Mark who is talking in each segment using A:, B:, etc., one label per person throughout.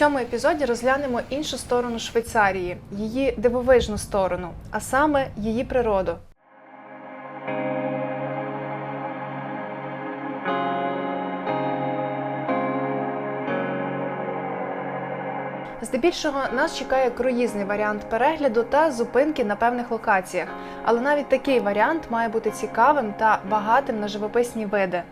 A: цьому епізоді розглянемо іншу сторону Швейцарії, її дивовижну сторону, а саме її природу. Здебільшого нас чекає круїзний варіант перегляду та зупинки на певних локаціях, але навіть такий варіант має бути цікавим та багатим на живописні види.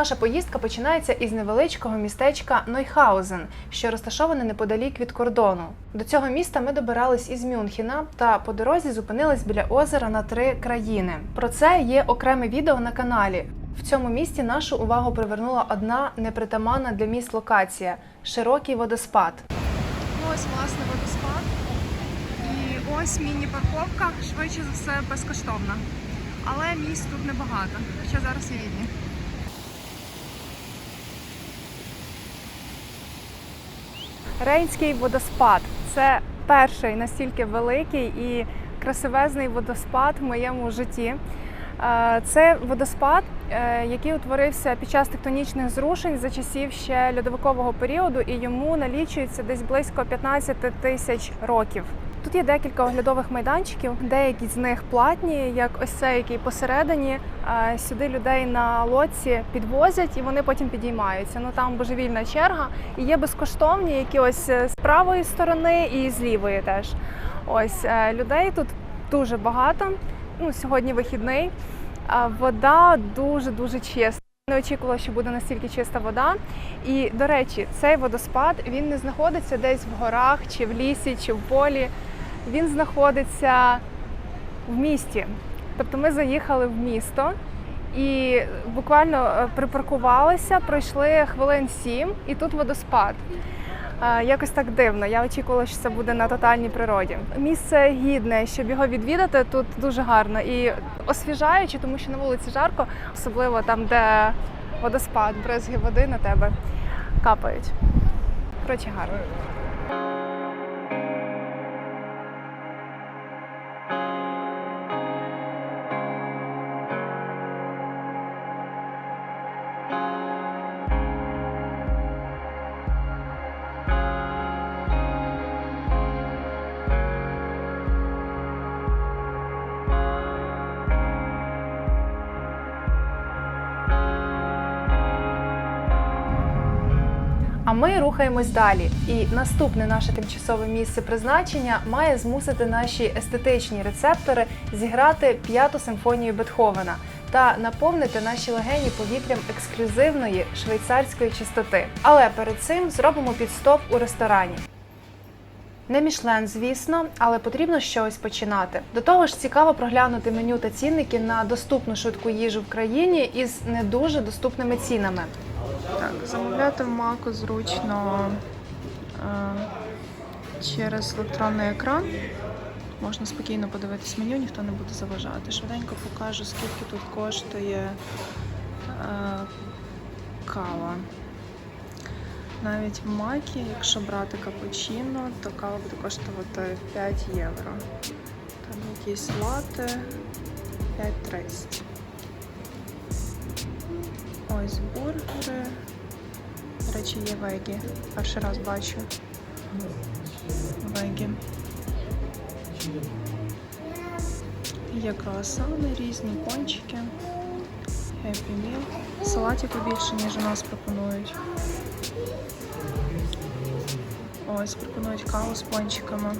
A: Наша поїздка починається із невеличкого містечка Нойхаузен, що розташоване неподалік від кордону. До цього міста ми добирались із Мюнхена та по дорозі зупинились біля озера на три країни. Про це є окреме відео на каналі. В цьому місті нашу увагу привернула одна непритаманна для міст локація широкий водоспад.
B: Ось власне водоспад. І ось міні-парковка, швидше за все, безкоштовна. Але місць тут небагато, хоча зараз є рідні.
A: Рейнський водоспад це перший настільки великий і красивезний водоспад в моєму житті. Е, Це водоспад, е, який утворився під час тектонічних зрушень за часів ще льодовикового періоду, і йому налічується десь близько 15 тисяч років. Тут є декілька оглядових майданчиків, деякі з них платні, як ось цей, який посередині. Сюди людей на лодці підвозять і вони потім підіймаються. Ну там божевільна черга. І є безкоштовні, які ось е, з правої сторони і з лівої теж. Ось е, людей тут дуже багато. Ну, сьогодні вихідний. Вода дуже дуже чиста. Не очікувала, що буде настільки чиста вода. І до речі, цей водоспад він не знаходиться десь в горах, чи в лісі, чи в полі. Він знаходиться в місті. Тобто ми заїхали в місто і буквально е, припаркувалися, пройшли хвилин сім, і тут водоспад. Е, Якось так дивно. Я очікувала, що це буде на тотальній природі. Місце гідне, щоб його відвідати, тут дуже гарно і освіжаюче, тому що на вулиці жарко, особливо там, де водоспад, бризги води на тебе капають. Коротше, гарно. А ми рухаємось далі. І наступне наше тимчасове місце призначення має змусити наші естетичні рецептори зіграти п'яту симфонію Бетховена та наповнити наші легені повітрям ексклюзивної швейцарської чистоти. Але перед цим зробимо підстоп у ресторані. Не Мішлен, звісно, але потрібно чогось починати. До того ж, цікаво проглянути меню та цінники на доступну швидку їжу в країні із не дуже доступними цінами.
B: Так, замовляти в маку зручно е, через електронний екран. Можна спокійно подивитись меню, ніхто не буде заважати. Швиденько покажу, скільки тут коштує е, кава. Навіть в макі, якщо брати капучино, то кава буде коштувати 5 євро. Там якісь лати 5,30. Ось бургери. До речі, є вегі. Перший раз бачу. Вегі. Є круасани різні, пончики. Happy Meal. Салатів побільше, ніж у нас пропонують. Ось пропонують каву з пончиками.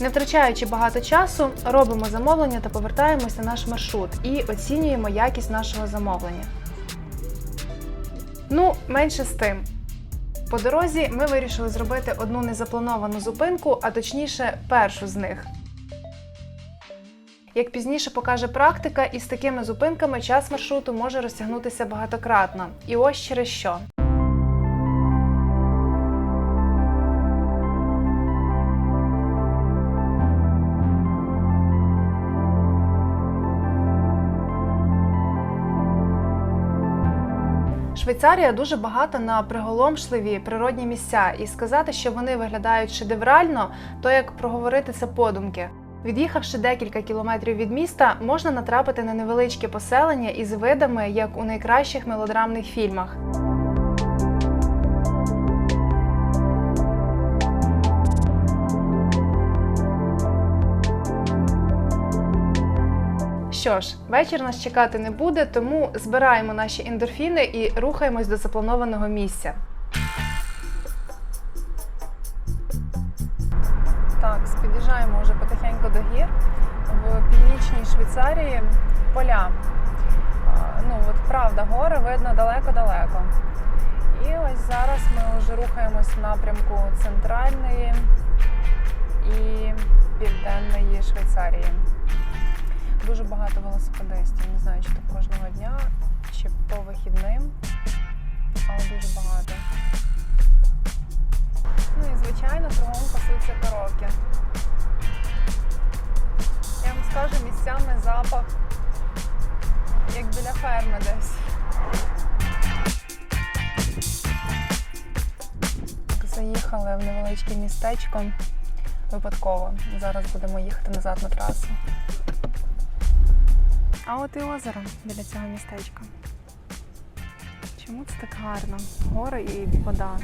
A: Не втрачаючи багато часу, робимо замовлення та повертаємось на наш маршрут і оцінюємо якість нашого замовлення. Ну, менше з тим. По дорозі ми вирішили зробити одну незаплановану зупинку, а точніше, першу з них. Як пізніше покаже практика, із такими зупинками час маршруту може розтягнутися багатократно. І ось через що. Швейцарія дуже багата на приголомшливі природні місця, і сказати, що вони виглядають шедеврально, то як проговорити це подумки. Від'їхавши декілька кілометрів від міста, можна натрапити на невеличке поселення із видами, як у найкращих мелодрамних фільмах. Що ж, вечір нас чекати не буде, тому збираємо наші ендорфіни і рухаємось до запланованого місця. Так, під'їжджаємо вже потихеньку до гір. В північній Швейцарії поля. Ну, от правда, гори видно далеко-далеко. І ось зараз ми вже рухаємось в напрямку центральної і південної Швейцарії. Дуже багато велосипедистів. Не знаю, чи то кожного дня, чи по вихідним, але дуже багато. Ну і звичайно, кругом пасуться коровки. Я вам скажу місцями запах, як біля ферми десь. Заїхали в невеличке містечко випадково. Зараз будемо їхати назад на трасу. А от і озеро біля цього містечка. Чому це так гарно? Гори і вода.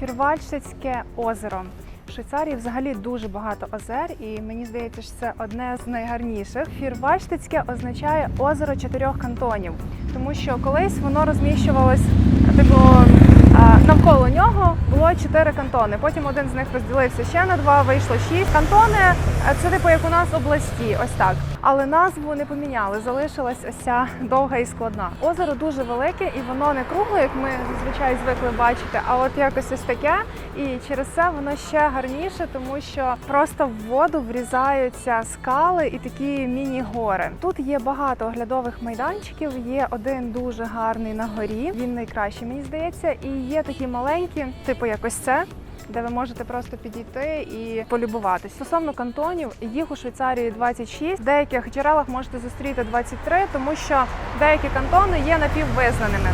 A: Фірвальшицьке озеро. В Швейцарії взагалі дуже багато озер, і мені здається, що це одне з найгарніших. Фірвальштицьке означає озеро чотирьох кантонів, тому що колись воно розміщувалось типу навколо нього було чотири кантони. Потім один з них розділився ще на два, вийшло шість. Кантони е, це типу як у нас області, ось так. Але назву не поміняли, залишилась ось довга і складна. Озеро дуже велике і воно не кругле, як ми зазвичай звикли бачити, а от якось ось таке. І через це воно ще гарніше, тому що просто в воду врізаються скали і такі міні-гори. Тут є багато оглядових майданчиків. Є один дуже гарний на горі. Він найкращий, мені здається, і є такі маленькі, типу якось це. Де ви можете просто підійти і полюбуватись. Стосовно кантонів, їх у Швейцарії 26. В деяких джерелах можете зустріти 23, тому що деякі кантони є напіввизнаними.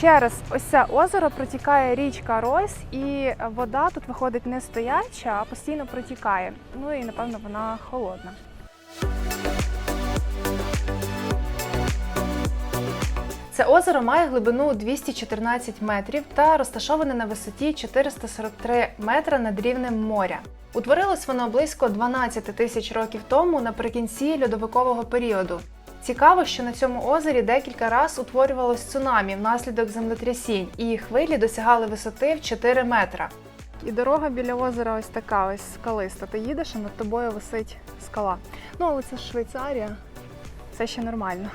A: Через ось це озеро протікає річка Ройс, і вода тут виходить не стояча, а постійно протікає. Ну і напевно вона холодна. Це озеро має глибину 214 метрів та розташоване на висоті 443 метра над рівнем моря. Утворилось воно близько 12 тисяч років тому наприкінці льодовикового періоду. Цікаво, що на цьому озері декілька разів утворювалось цунамі внаслідок землетрясінь, і хвилі досягали висоти в 4 метра. І дорога біля озера ось така, ось скалиста. Ти їдеш, а над тобою висить скала. Ну, але це ж Швейцарія, це ще нормально.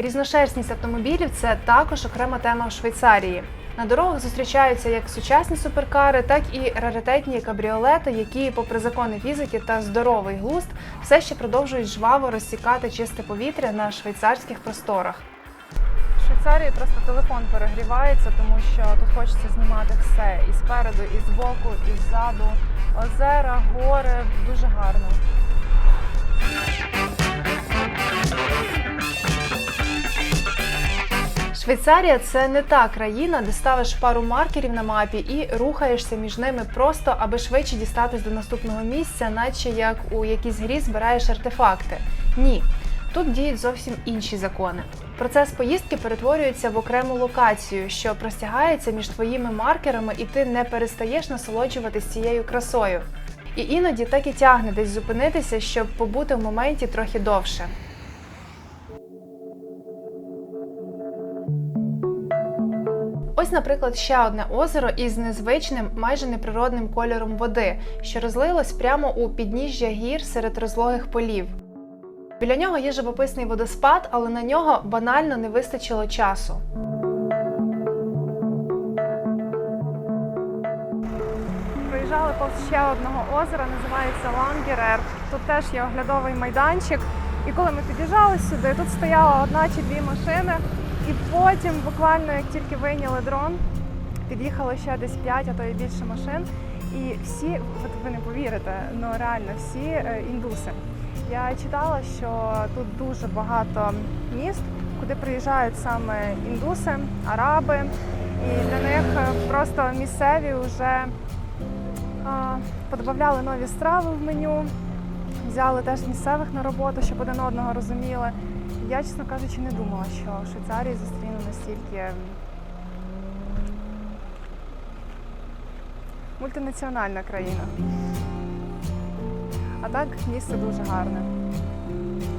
A: Різношерстність автомобілів це також окрема тема в Швейцарії. На дорогах зустрічаються як сучасні суперкари, так і раритетні кабріолети, які, попри закони фізики та здоровий глузд, все ще продовжують жваво розсікати чисте повітря на швейцарських просторах. В Швейцарії просто телефон перегрівається, тому що тут хочеться знімати все і спереду, і збоку, і ззаду. озера, гори, дуже гарно. Швейцарія це не та країна, де ставиш пару маркерів на мапі і рухаєшся між ними просто, аби швидше дістатись до наступного місця, наче як у якійсь грі збираєш артефакти. Ні. Тут діють зовсім інші закони. Процес поїздки перетворюється в окрему локацію, що простягається між твоїми маркерами, і ти не перестаєш насолоджуватись цією красою. І іноді так і тягне десь зупинитися, щоб побути в моменті трохи довше. Ось, наприклад, ще одне озеро із незвичним, майже неприродним кольором води, що розлилось прямо у підніжжя гір серед розлогих полів. Біля нього є живописний водоспад, але на нього банально не вистачило часу. Проїжджали повз ще одного озера, називається Лангерер. Тут теж є оглядовий майданчик. І коли ми під'їжджали сюди, тут стояла одна чи дві машини. І потім, буквально як тільки вийняли дрон, під'їхало ще десь 5, а то і більше машин. І всі, ви не повірите, ну реально всі е, індуси. Я читала, що тут дуже багато міст, куди приїжджають саме індуси, араби, і для них е, просто місцеві вже подобавляли нові страви в меню, взяли теж місцевих на роботу, щоб один одного розуміли. Я, чесно кажучи, не думала, що в Швейцарії зустріну настільки мультинаціональна країна. А так місце дуже гарне.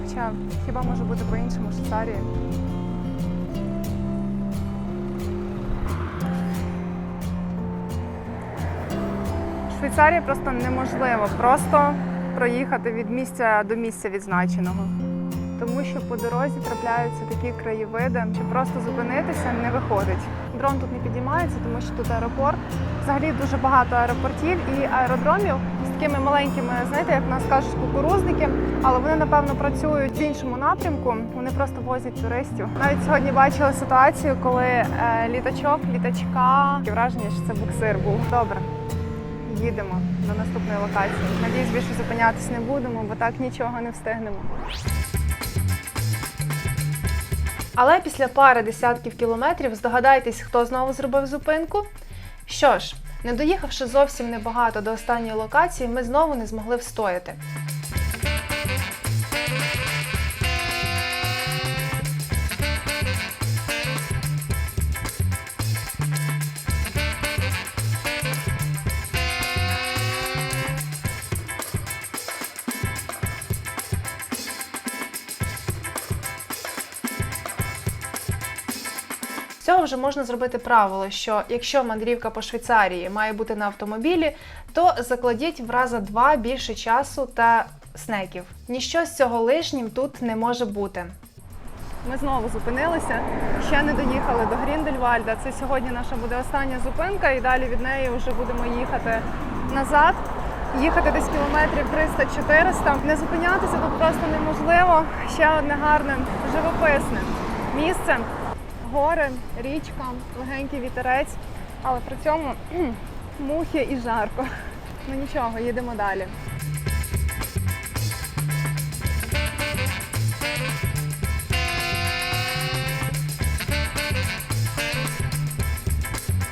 A: Хоча хіба може бути по-іншому Швейцарії? Швейцарії просто неможливо просто проїхати від місця до місця відзначеного. Тому що по дорозі трапляються такі краєвиди, що просто зупинитися не виходить. Дрон тут не підіймається, тому що тут аеропорт. Взагалі дуже багато аеропортів і аеродромів з такими маленькими, знаєте, як в нас кажуть, кукурузники, але вони напевно працюють в іншому напрямку. Вони просто возять туристів. Навіть сьогодні бачила ситуацію, коли е, літачок, літачка таке враження, що це буксир був. Добре, їдемо до наступної локації. Надіюсь, більше зупинятись не будемо, бо так нічого не встигнемо. Але після пари десятків кілометрів здогадайтесь, хто знову зробив зупинку. Що ж, не доїхавши зовсім небагато до останньої локації, ми знову не змогли встояти. Цього вже можна зробити правило, що якщо мандрівка по Швейцарії має бути на автомобілі, то закладіть в рази два більше часу та снеків. Ніщо з цього лишнім тут не може бути. Ми знову зупинилися, ще не доїхали до Гріндельвальда. Це сьогодні наша буде остання зупинка, і далі від неї вже будемо їхати назад. Їхати десь кілометрів 300-400. Не зупинятися тут просто неможливо. Ще одне гарне живописне місце. Гори, річка, легенький вітерець, але при цьому мухи і жарко. Ну нічого, їдемо далі.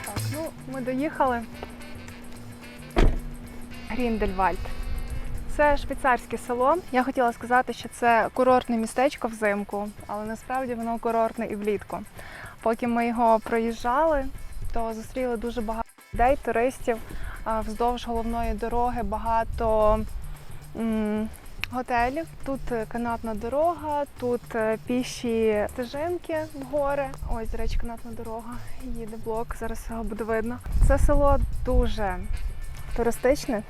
A: Так, ну ми доїхали. Гріндельвальд. Це швейцарське село. Я хотіла сказати, що це курортне містечко взимку, але насправді воно курортне і влітку. Поки ми його проїжджали, то зустріли дуже багато людей, туристів вздовж головної дороги, багато готелів. Тут е, канатна дорога, тут е, піші стежинки в гори. Ось, до речі, канатна дорога. Їде блок, зараз його буде видно. Це село дуже туристичне.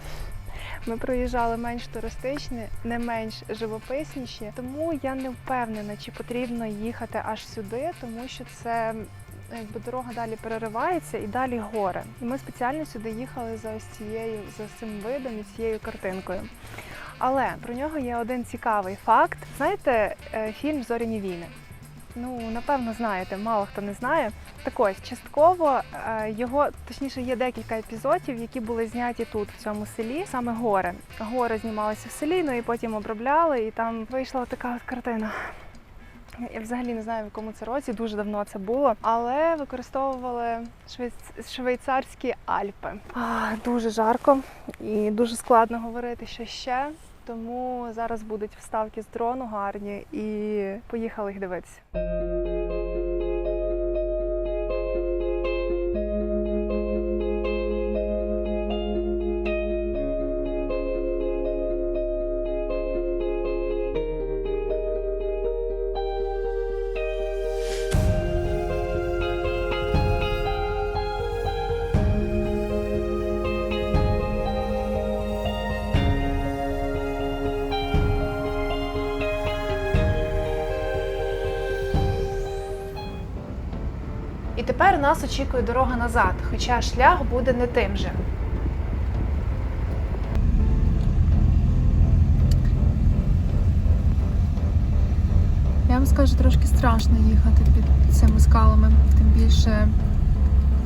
A: Ми проїжджали менш туристичні, не менш живописніші. Тому я не впевнена, чи потрібно їхати аж сюди, тому що це якби дорога далі переривається і далі гори. І ми спеціально сюди їхали за ось цією за цим видом і цією картинкою. Але про нього є один цікавий факт. Знаєте, е, фільм Зоряні війни. Ну, напевно, знаєте, мало хто не знає. Так ось, частково е, його, точніше, є декілька епізодів, які були зняті тут, в цьому селі, саме гори. Гори знімалися в селі, ну і потім обробляли, і там вийшла така от картина. Я взагалі не знаю, в якому це році, дуже давно це було, але використовували швейц- швейцарські Альпи. А, дуже жарко і дуже складно говорити, що ще. Тому зараз будуть вставки з дрону гарні і поїхали їх дивитися. Тепер нас очікує дорога назад, хоча шлях буде не тим же.
B: Я вам скажу, трошки страшно їхати під цими скалами. Тим більше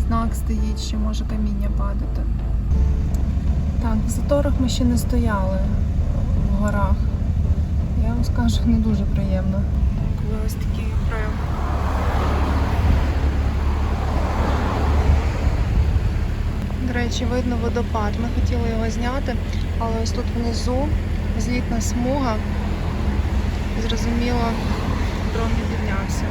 B: знак стоїть, що може каміння падати. Так, в заторах ми ще не стояли в горах. Я вам скажу, не дуже приємно. Коли ось такий прям. До речі, видно водопад. Ми хотіли його зняти, але ось тут внизу злітна смуга. Зрозуміло, дрон не піднявся.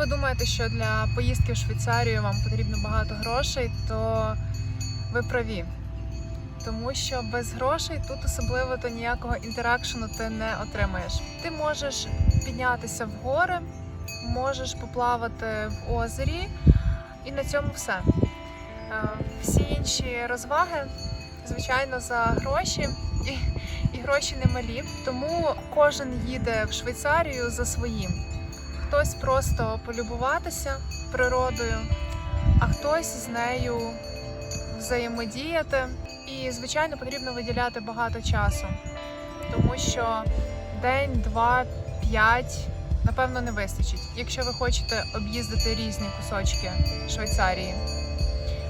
B: Ви думаєте, що для поїздки в Швейцарію вам потрібно багато грошей, то ви праві. Тому що без грошей тут особливо то ніякого інтеракшену ти не отримаєш. Ти можеш піднятися в гори, можеш поплавати в озері, і на цьому все. Е, Всі інші розваги, звичайно, за гроші, і, і гроші немалі. Тому кожен їде в Швейцарію за своїм хтось просто полюбуватися природою, а хтось з нею взаємодіяти. І, звичайно, потрібно виділяти багато часу, тому що день, два, п'ять, напевно, не вистачить, якщо ви хочете об'їздити різні кусочки Швейцарії.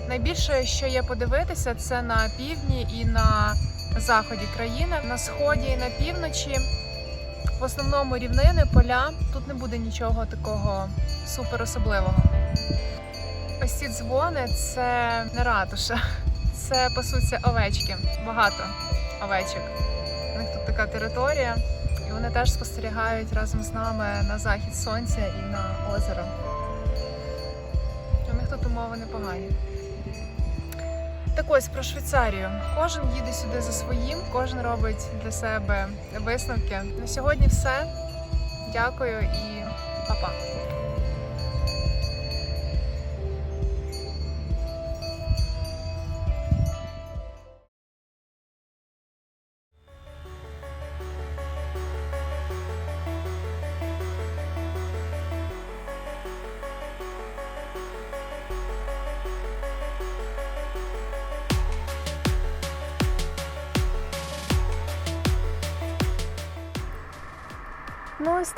B: Найбільше, що є подивитися, це на півдні і на заході країни, на сході і на півночі. В основному рівнини, поля. Тут не буде нічого такого супер особливого. Ось ці дзвони це не ратуша. Це пасуться овечки. Багато овечок. У них тут така територія, і вони теж спостерігають разом з нами на захід сонця і на озеро. У них тут умови непогані. Так ось про Швейцарію. Кожен їде сюди за своїм, кожен робить для себе висновки. На сьогодні все. Дякую і па-па.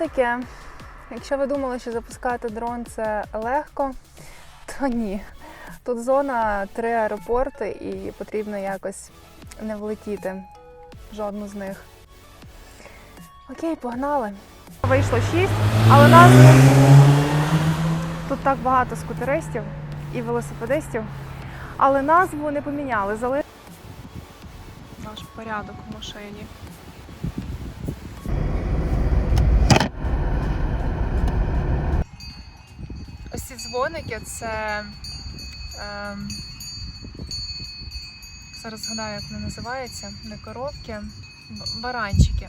A: Таке. Якщо ви думали, що запускати дрон це легко, то ні. Тут зона три аеропорти і потрібно якось не влетіти в жодну з них. Окей, погнали. Вийшло шість, але нас тут так багато скутеристів і велосипедистів, але назву не поміняли. Зали...
B: покажу порядок в машині. Дзвоники це. Ем, зараз згадаю, як вони називаються. Не коробки, баранчики.